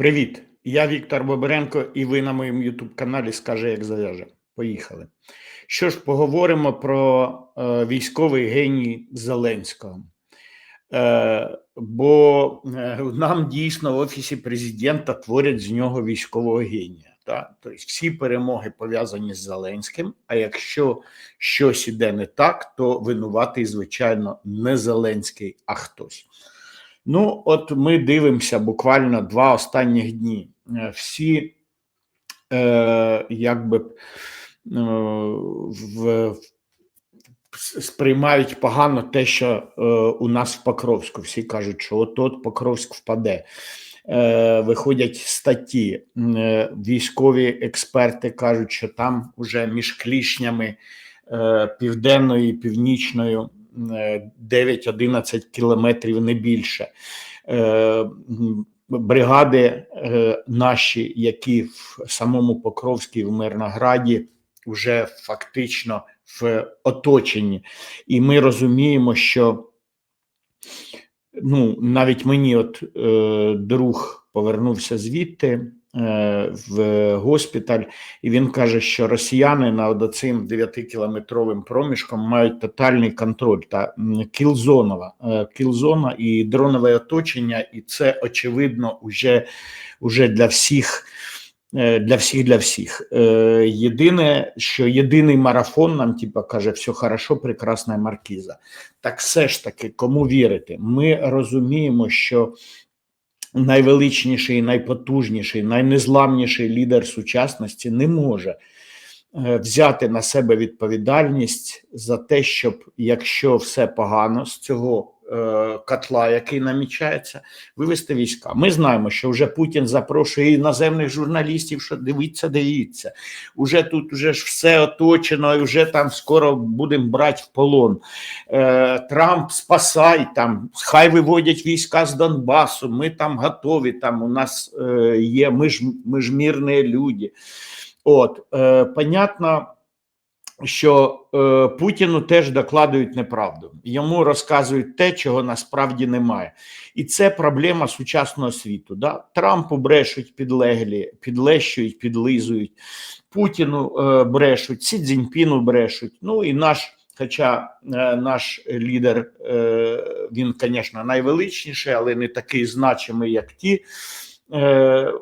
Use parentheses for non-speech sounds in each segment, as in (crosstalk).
Привіт, я Віктор Бобренко, і ви на моєму Ютуб каналі Скаже, як зав'яже. Поїхали. Що ж, поговоримо про е, військовий геній Зеленського. Е, бо е, нам дійсно в Офісі президента творять з нього військового генія. Так? Тобто всі перемоги пов'язані з Зеленським. А якщо щось іде не так, то винуватий, звичайно, не Зеленський, а хтось. Ну, от ми дивимося буквально два останніх дні. Е, Всі е, якби е, в, сприймають погано те, що е, у нас в Покровську. Всі кажуть, що от от Покровськ впаде. Е, виходять статті. Е, військові експерти кажуть, що там уже між клішнями е, південною і північною. 9-11 кілометрів не більше. Е, Бригади е, наші, які в самому Покровській в Мирнограді вже фактично в оточенні, і ми розуміємо, що ну, навіть мені, от е, друг повернувся звідти е, в госпіталь, і він каже, що росіяни над цим 9-кілометровим проміжком мають тотальний контроль та кілзонова е, кілзона і дронове оточення, і це очевидно уже, уже для всіх. е, Для всіх, для всіх. Е, Єдине, що єдиний марафон нам, типа, каже, все хорошо, прекрасна маркіза. Так все ж таки, кому вірити? Ми розуміємо, що найвеличніший, найпотужніший, найнезламніший лідер сучасності не може е, взяти на себе відповідальність за те, щоб якщо все погано з цього котла, який намічається, вивести війська. Ми знаємо, що вже Путін запрошує іноземних журналістів, що дивіться, дивіться. Уже тут вже ж все оточено, і вже там скоро будемо брати в полон. Е, Трамп спасай там, хай виводять війська з Донбасу. Ми там готові. Там у нас е, є. Ми ж ми ж мирні люди. От е, понятно, що е, Путіну теж докладують неправду. Йому розказують те, чого насправді немає, і це проблема сучасного світу. Да? Трампу брешуть підлеглі, підлещують, підлизують. Путіну е, брешуть, Сі Цзіньпіну брешуть. Ну і наш. Хоча е, наш лідер, е, він, звісно, найвеличніший, але не такий значимий, як ті е, е,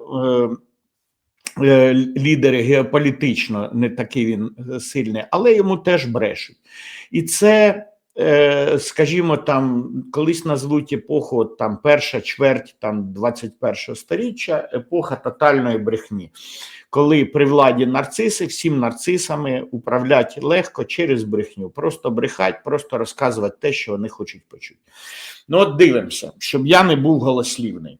лідери геополітично, не такий він сильний, але йому теж брешуть. І це, е, скажімо, там колись назвуть епоху там перша чверть там 21-го сторіччя, епоха тотальної брехні коли при владі нарциси, всім нарцисами управлять легко через брехню. Просто брехать, просто розказувати те, що вони хочуть почути. Ну, от дивимося, щоб я не був голослівний.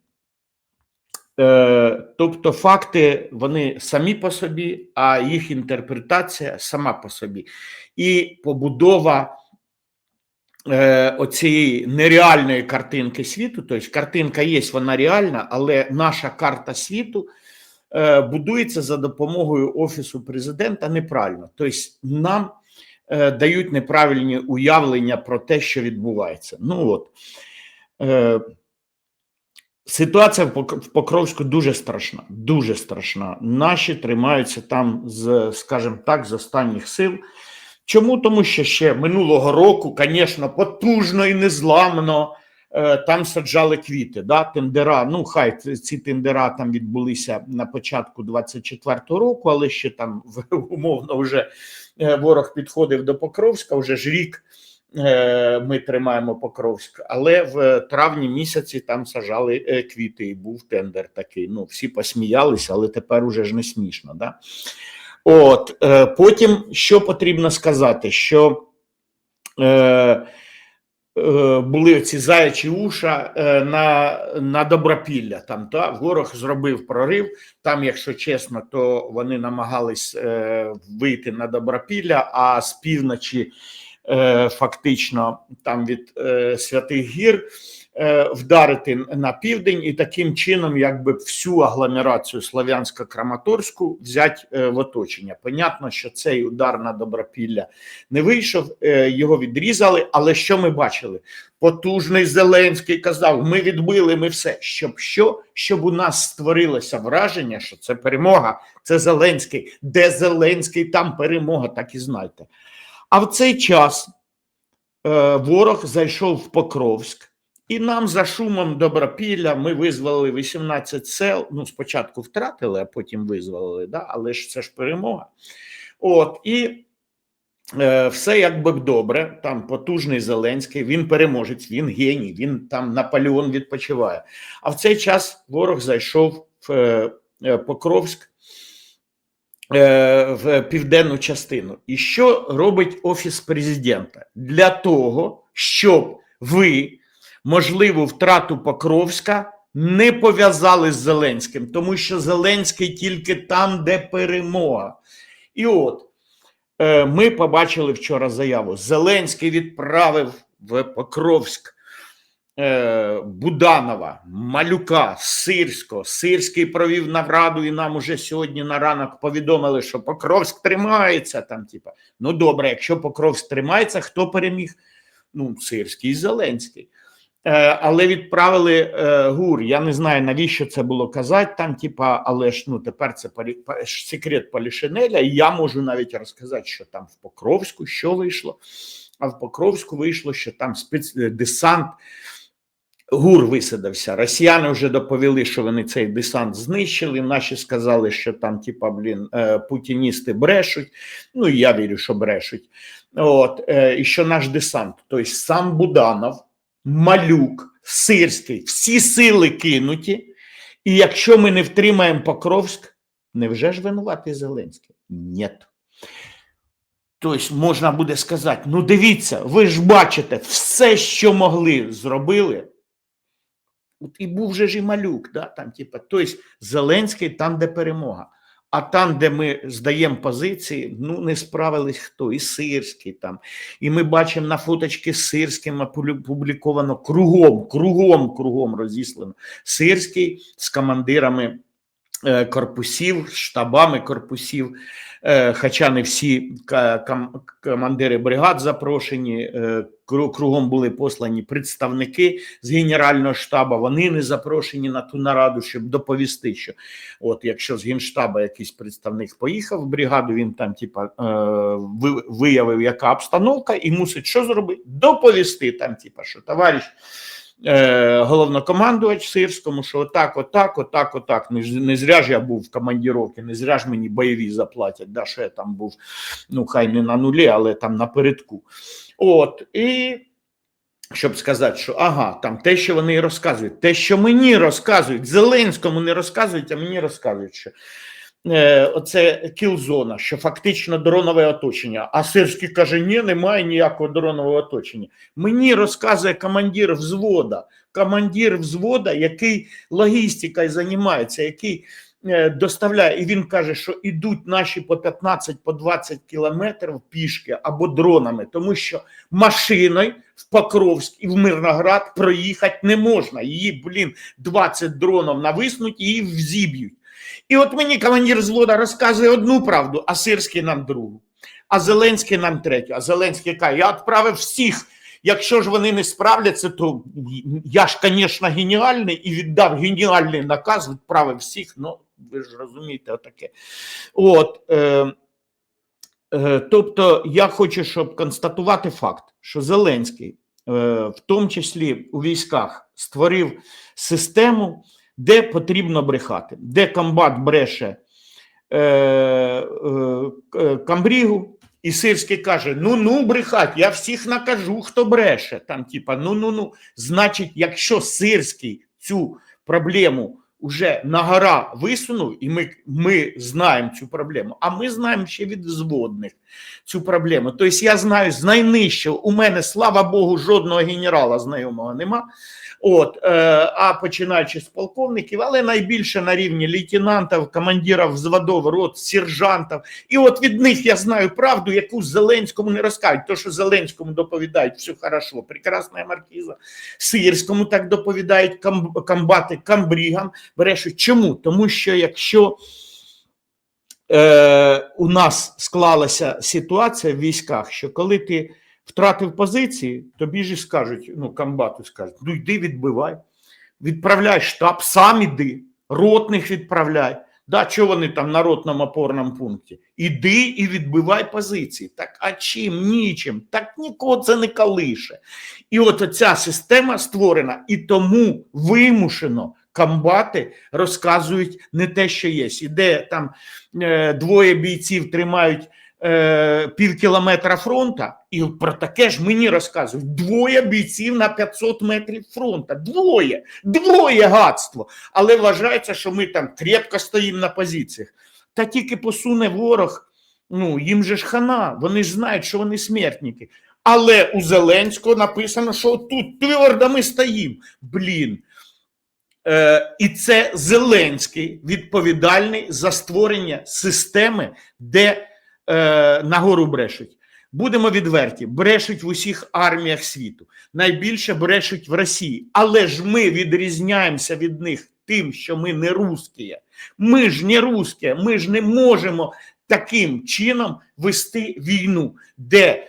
Е, тобто факти вони самі по собі, а їх інтерпретація сама по собі. І побудова е, оцієї нереальної картинки світу, тобто картинка є, вона реальна, але наша карта світу е, будується за допомогою Офісу президента неправильно. Тобто нам дають неправильні уявлення про те, що відбувається. Ну от. Ситуація в Покровську дуже страшна, дуже страшна. Наші тримаються там з, скажімо так, з останніх сил. Чому? Тому що ще минулого року, звісно, потужно і незламно е, там саджали квіти. Да? Тендера, ну хай ці тендера там відбулися на початку 24-го року, але ще там (laughs) умовно вже е, ворог підходив до Покровська, вже ж рік ми тримаємо Покровськ, але в травні місяці там сажали е, квіти, і був тендер такий. Ну, всі посміялися, але тепер уже ж не смішно. Да? От е, потім що потрібно сказати, що е, е, були ці заячі уша е, на, на добропілля. Там та ворог зробив прорив. Там, якщо чесно, то вони намагались е, вийти на добропілля, а з півночі е, фактично там від е, Святих Гір е, вдарити на південь і таким чином, якби всю агломерацію Слов'янсько-Краматорську взяти е, в оточення. Понятно, що цей удар на Добропілля не вийшов, е, його відрізали. Але що ми бачили? Потужний Зеленський казав: ми відбили, ми все. Щоб що? Щоб у нас створилося враження, що це перемога, це Зеленський. Де Зеленський, там перемога, так і знайте. А в цей час е, ворог зайшов в Покровськ, і нам за шумом Добропілля ми визволили 18 сел. Ну, спочатку втратили, а потім визволили, да? але ж це ж перемога. От і е, все якби добре. Там потужний Зеленський, він переможець, він геній, він там Наполеон відпочиває. А в цей час ворог зайшов в е, е, Покровськ в південну частину. І що робить Офіс президента? Для того, щоб ви можливу втрату Покровська не пов'язали з Зеленським, тому що Зеленський тільки там, де перемога. І от е, ми побачили вчора заяву. Зеленський відправив в Покровськ е, Буданова, Малюка, Сирського. Сирський провів нараду, і нам уже сьогодні на ранок повідомили, що Покровськ тримається. Там, типа, ну добре, якщо Покровськ тримається, хто переміг? Ну, Сирський і Зеленський. Е, але відправили е, ГУР. Я не знаю, навіщо це було казати там, типа, але ж ну тепер це секрет Полішинеля, і я можу навіть розказати, що там в Покровську що вийшло. А в Покровську вийшло, що там спецдесант ГУР висадився. Росіяни вже доповіли, що вони цей десант знищили. Наші сказали, що там, типа, блін, е, путіністи брешуть. Ну я вірю, що брешуть. От, е, і що наш десант, тобто сам Буданов. Малюк, Сирський, всі сили кинуті. І якщо ми не втримаємо Покровськ, невже ж винуватий Зеленський? Ні. Тобто можна буде сказати: ну дивіться, ви ж бачите, все, що могли, зробили. І був же ж і малюк, да, там, типа, тобто Зеленський там, де перемога. А там, де ми здаємо позиції, ну не справились хто, і Сирський там. І ми бачимо на фоточки з Сирським опубліковано кругом, кругом, кругом розіслано. Сирський з командирами корпусів, штабами корпусів, е, хоча не всі командири бригад запрошені, е, кругом були послані представники з Генерального штабу, вони не запрошені на ту нараду, щоб доповісти, що от якщо з Генштаба якийсь представник поїхав в бригаду, він там, типа, е, виявив, яка обстановка, і мусить що зробити? Доповісти там, типа, що товариш е, головнокомандувач Сирському, що отак, отак, отак, отак. Не, не зря ж я був в командіровці, не зря ж мені бойові заплатять, да, що я там був, ну хай не на нулі, але там напередку. От, і щоб сказати, що ага, там те, що вони розказують, те, що мені розказують, Зеленському не розказують, а мені розказують, що оце кілзона, що фактично дронове оточення. А Сирський каже: ні, немає ніякого дронового оточення. Мені розказує командир взвода, командир взвода, який логістикою займається, який е, доставляє, і він каже, що ідуть наші по 15 по 20 кілометрів пішки або дронами, тому що машиною в Покровськ і в Мирноград проїхати не можна. Її, блін, 20 дронів нависнуть, її взіб'ють. І от мені командир взвода розказує одну правду, а Сирський нам другу, а Зеленський нам третю. А Зеленський каже, я відправив всіх. Якщо ж вони не справляться, то я ж, звісно, геніальний і віддав геніальний наказ, відправив всіх. Ну, ви ж розумієте, отаке. От, е, е, тобто, я хочу, щоб констатувати факт, що Зеленський, е, в тому числі у військах, створив систему, де потрібно брехати, де комбат бреше е, е, е, камбрігу. І Сирський каже: ну ну брехать, я всіх накажу, хто бреше. Там, типа, ну ну ну. Значить, якщо Сирський цю проблему уже на гора висунув, і ми, ми знаємо цю проблему, а ми знаємо ще від зводних цю проблему. Тобто я знаю з найнижчого, у мене, слава Богу, жодного генерала знайомого нема. От, е, а починаючи з полковників, але найбільше на рівні лейтенантів, командирів взводов, рот, сержантів. І от від них я знаю правду, яку Зеленському не розкажуть. То, що Зеленському доповідають, все хорошо, прекрасна маркіза. Сирському так доповідають комбати, камбрігам брешуть. Чому? Тому що якщо е, у нас склалася ситуація в військах, що коли ти втратив позиції, тобі ж скажуть, ну, комбату скажуть, ну йди відбивай, відправляй штаб, сам іди, ротних відправляй. Да, що вони там на ротному опорному пункті? Іди і відбивай позиції. Так, а чим? Нічим. Так нікого це не калише. І от ця система створена, і тому вимушено комбати розказують не те, що є. Іде там е, двоє бійців тримають е, пів кілометра фронта, і про таке ж мені розказують. Двоє бійців на 500 метрів фронта. Двоє, двоє гадство. Але вважається, що ми там крепко стоїмо на позиціях. Та тільки посуне ворог, ну їм же ж хана, вони ж знають, що вони смертники. Але у Зеленського написано, що тут твердо ми стоїмо. Блін. Е, і це Зеленський відповідальний за створення системи, де е, нагору брешуть. Будемо відверті, брешуть в усіх арміях світу. Найбільше брешуть в Росії. Але ж ми відрізняємося від них тим, що ми не русські. Ми ж не русські, ми ж не можемо таким чином вести війну, де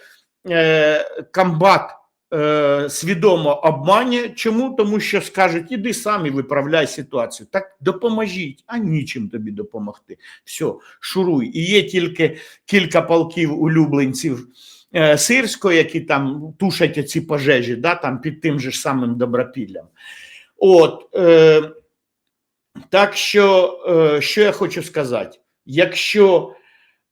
е, комбат е, свідомо обманює. Чому? Тому що скажуть, іди самі виправляй ситуацію. Так допоможіть, а нічим тобі допомогти. Все, шуруй. І є тільки кілька полків улюбленців е, сирського, які там тушать ці пожежі, да, там під тим же самим добропіллям. От, е, так що, е, що я хочу сказати, якщо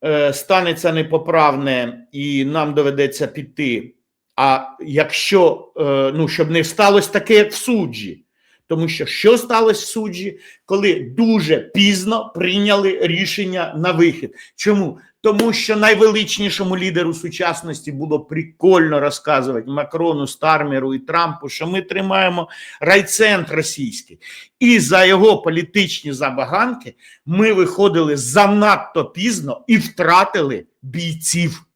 е, станеться непоправне і нам доведеться піти. А якщо е, ну щоб не сталося таке, як в суджі, тому що що сталося в суджі, коли дуже пізно прийняли рішення на вихід? Чому? Тому що найвеличнішому лідеру сучасності було прикольно розказувати Макрону, Стармеру і Трампу, що ми тримаємо райцентр російський, і за його політичні забаганки ми виходили занадто пізно і втратили бійців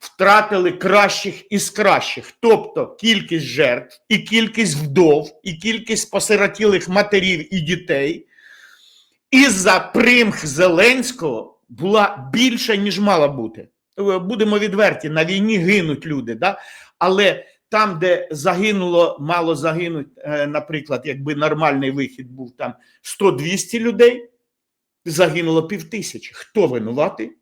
втратили кращих із кращих, тобто кількість жертв, і кількість вдов, і кількість посиротілих матерів і дітей, із-за примх Зеленського була більша, ніж мала бути. Е, Будемо відверті, на війні гинуть люди, да? але там, де загинуло, мало загинуть, е, наприклад, якби нормальний вихід був там 100-200 людей, загинуло півтисячі. Хто винуватий?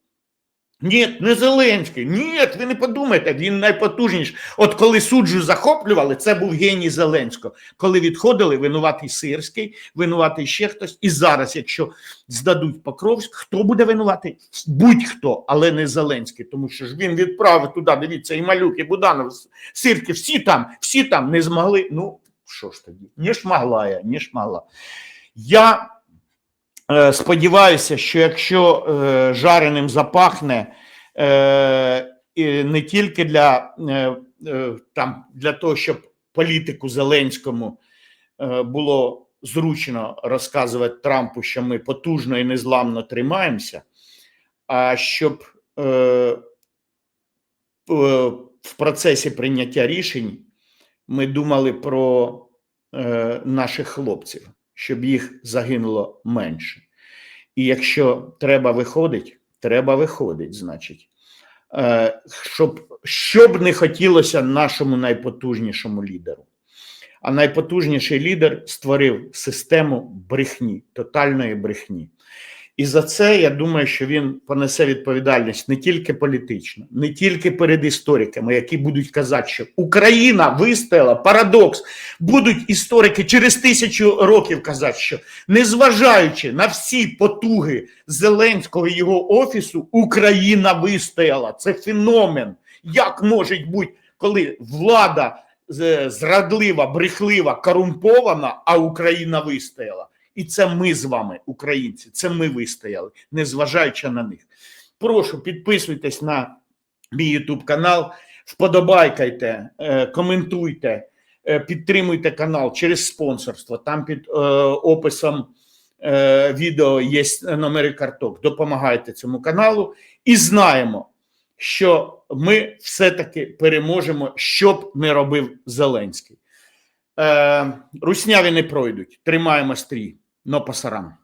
Ні, не Зеленський. Ні, ви не подумайте, він найпотужніший. От коли суджу захоплювали, це був геній Зеленського. Коли відходили, винуватий Сирський, винуватий ще хтось. І зараз, якщо здадуть Покровськ, хто буде винуватий? Будь-хто, але не Зеленський, тому що ж він відправив туди, дивіться, і Малюк, і Буданов, Сирський, всі там, всі там не змогли. Ну, що ж тоді? Не шмогла я, не шмогла. Я Е, Сподіваюся, що якщо е, жареним запахне е, не тільки для, е, е, там, для того, щоб політику Зеленському е, було зручно розказувати Трампу, що ми потужно і незламно тримаємося, а щоб е, е, в процесі прийняття рішень ми думали про е, наших хлопців щоб їх загинуло менше. І якщо треба виходить, треба виходить, значить, Е, щоб, щоб не хотілося нашому найпотужнішому лідеру. А найпотужніший лідер створив систему брехні, тотальної брехні. І за це я думаю, що він понесе відповідальність не тільки політично, не тільки перед істориками, які будуть казати, що Україна вистояла, парадокс. Будуть історики через тисячу років казати, що незважаючи на всі потуги Зеленського і його офісу, Україна вистояла. Це феномен. Як може бути, коли влада е, зрадлива, брехлива, корумпована, а Україна вистояла? І це ми з вами, українці. Це ми вистояли, незважаючи на них. Прошу підписуйтесь на мій Ютуб канал, вподобайкайте, е, коментуйте, е, підтримуйте канал через спонсорство. Там під е, описом відео є номери карток. Допомагайте цьому каналу і знаємо, що ми все-таки переможемо, що б не робив Зеленський. Русняві не пройдуть. Тримаємо стрій, но пасарам.